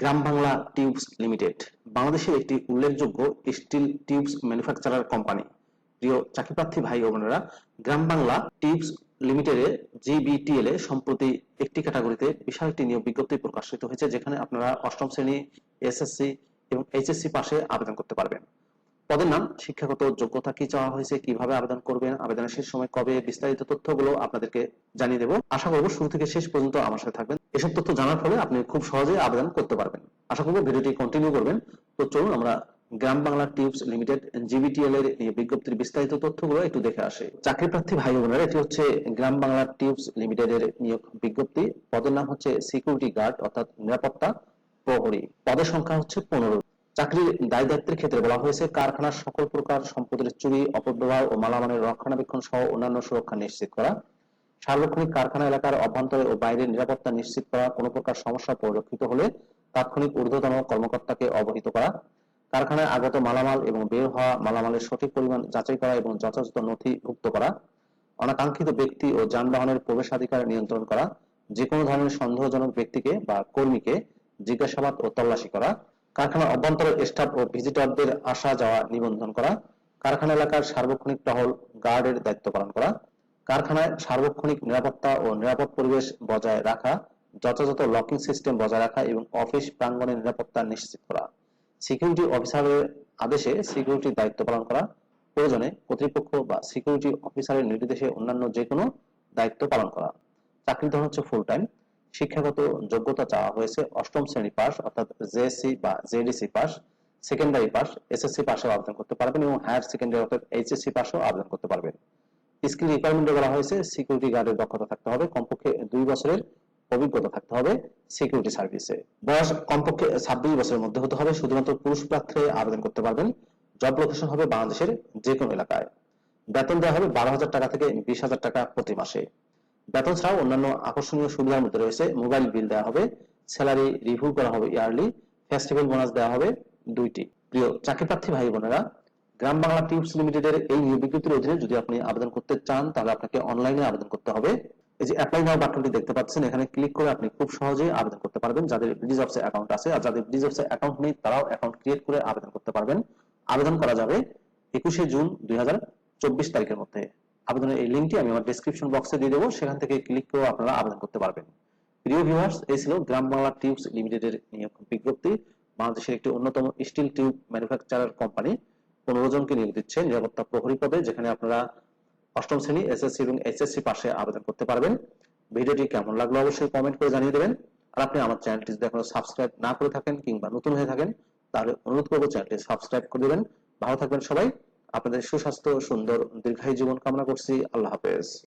গ্রাম Bangla tubes limited, বাংলাদেশের একটি উল্লেখযোগ্য স্টিল টিউবস ম্যানুফ্যাকচারার কোম্পানি। প্রিয় চাকরিপ্রার্থী ভাই ও বোনেরা, গ্রাম বাংলা টিউবস লিমিটেডে জিবিটিএল এ সম্প্রতি একটি ক্যাটাগরিতে বিশাল একটি নিয়োগ বিজ্ঞপ্তি প্রকাশিত হয়েছে, যেখানে আপনারা অষ্টম শ্রেণি এসএসসি এবং এইচএসসি পাশে আবেদন করতে পারবেন। পদের নাম, শিক্ষাগত যোগ্যতা কি চাওয়া হয়েছে, কীভাবে আবেদন করবেন, আবেদনের শেষ সময় কবে, বিস্তারিত তথ্যগুলো আপনাদেরকে জানিয়ে দেবো। আশা করব শুরু থেকে শেষ পর্যন্ত আমার সাথে থাকবেন। এসব তথ্য জানার ফলে আপনি খুব সহজে আবেদন করতে পারবেন। আশা করব ভিডিওটি কন্টিনিউ করবেন। তো চলুন আমরা Gram Bangla tips limited GBTL এর বিজ্ঞপ্তির বিস্তারিত তথ্যগুলো একটু দেখে আসে। চাকরি প্রার্থী ভাই বোনেরা, এটি হচ্ছে গ্রাম বাংলা টিপস লিমিটেড এর নিয়োগ বিজ্ঞপ্তি। পদের নাম হচ্ছে সিকিউরিটি গার্ড অর্থাৎ নিরাপত্তা প্রহরী। পদের সংখ্যা হচ্ছে পনেরো। চাকরির দায় দায়িত্বের ক্ষেত্রে বলা হয়েছে, কারখানার সকল প্রকার সম্পদের চুরি, অপব্যবহার ও মালামালের রক্ষণাবেক্ষণ সহ অন্যান্য সুরক্ষা নিশ্চিত করা, সার্বক্ষণিক কারখানা এলাকার অভ্যন্তরে ও বাইরের নিরাপত্তা নিশ্চিত করা, কোনো প্রকার সমস্যা পরিলক্ষিত হলে তাৎক্ষণিক ঊর্ধ্বতন কর্মকর্তাকে অবহিত করা, কারখানায় আগত মালামাল এবং বের হওয়া মালামালের সঠিক পরিমাণ যাচাই করা এবং যথাযথ নথিভুক্ত করা, অনাকাঙ্ক্ষিত ব্যক্তি ও যানবাহনের প্রবেশাধিকার নিয়ন্ত্রণ করা যে কোনো ধরনের সন্দেহজনক ব্যক্তিকে বা কর্মীকে জিজ্ঞাসাবাদ ও তল্লাশি করা কারখানার অভ্যন্তরে স্টাফ ও ভিজিটরদের আসা যাওয়া নিবন্ধন করা, কারখানা এলাকার সার্বক্ষণিক টহল গার্ডের দায়িত্ব পালন করা, কারখানায় সার্বক্ষণিক নিরাপত্তা ও নিরাপদ পরিবেশ বজায় রাখা, যথাযথ লকিং সিস্টেম বজায় রাখা এবং অফিস প্রাঙ্গণের নিরাপত্তা নিশ্চিত করা। সিকিউরিটি অফিসারের আদেশে সিকিউরিটির দায়িত্ব পালন করা, প্রয়োজনে কর্তৃপক্ষ বা সিকিউরিটি অফিসারের নির্দেশে অন্যান্য যে কোনো দায়িত্ব পালন করা। চাকরির ধরন হচ্ছে ফুল টাইম শিক্ষাগত যোগ্যতা চাওয়া হয়েছে, অষ্টম শ্রেণি পাস অর্থাৎ জেএসসি বা JDC pass secondary pass SSC পাশেও আবেদন করতে পারবেন এবং হায়ার সেকেন্ডারি, অর্থাৎ এইচএসসি পাশেও আবেদন করতে পারবেন। স্কিল রিকোয়ারমেন্টে বলা হয়েছে, সিকিউরিটি গার্ডের দক্ষতা থাকতে হবে, কমপক্ষে দুই বছরের অভিজ্ঞতা থাকতে হবে সিকিউরিটি সার্ভিসে। বয়স কমপক্ষে ছাব্বিশ বছরের মধ্যে হতে হবে, শুধুমাত্র পুরুষ প্রার্থী আবেদন করতে পারবেন। জব লোকেশন হবে বাংলাদেশের যে কোনো এলাকায়। বেতন দেওয়া হবে বারো হাজার টাকা থেকে বিশ হাজার টাকা প্রতি মাসে। বেতন ছাড়াও অন্যান্য আকর্ষণীয় সুবিধার মধ্যে রয়েছে মোবাইল বিল দেওয়া হবে স্যালারি রিভিউ করা হবে ইয়ারলি ফেস্টিভ্যাল বোনাস দেওয়া হবে দুইটি। প্রিয় চাকরি প্রার্থী ভাই বোনেরা, গ্রাম বাংলা টিউবস লিমিটেডের এই নিয়োগ বিজ্ঞপ্তির অধীনে যদি আপনি আবেদন করতে চান, তাহলে আপনাকে অনলাইনে আবেদন করতে হবে। এই যে অ্যাপ্লাই নাও বাটনটি দেখতে পাচ্ছেন, এখানে ক্লিক করে আপনি খুব সহজেই আবেদন করতে পারবেন। যাদের ব্রিজ অ্যাকাউন্ট আছে, আর যাদের ব্রিজ অ্যাকাউন্ট নেই, তারাও অ্যাকাউন্ট ক্রিয়েট করে আবেদন করতে পারবেন। আবেদন করা যাবে একুশে জুন দুই হাজার চব্বিশ তারিখের মধ্যে। আবেদনের এই লিঙ্কটি আমি আমার ডেসক্রিপশন বক্সে দিয়ে দেবো। সেখান থেকে ক্লিক করে আপনারা আবেদন করতে পারবেন। প্রিয় ভিউয়ার্স এই ছিল গ্রাম বাংলা টিউবস লিমিটেডের নিয়োগ বিজ্ঞপ্তি। বাংলাদেশের একটি অন্যতম স্টিল টিউব ম্যানুফ্যাকচারার কোম্পানি পনেরো জনকে নিয়োগ দিচ্ছে নিরাপত্তা প্রহরী পদে, যেখানে আপনারা অষ্টম শ্রেণি এসএসসি এবং এইচএসসি পাশে আবেদন করতে পারবেন। ভিডিওটি কেমন লাগল অবশ্যই কমেন্ট করে জানিয়ে দেবেন। আর আপনি আমার চ্যানেলটি যদি এখনও সাবস্ক্রাইব না করে থাকেন কিংবা নতুন হয়ে থাকেন, তাহলে অনুরোধ করব চ্যানেলটি সাবস্ক্রাইব করে দেবেন। ভালো থাকবেন সবাই। আপনাদের সুস্বাস্থ্য সুন্দর দীর্ঘায়ু জীবন কামনা করছি। আল্লাহ হাফেজ।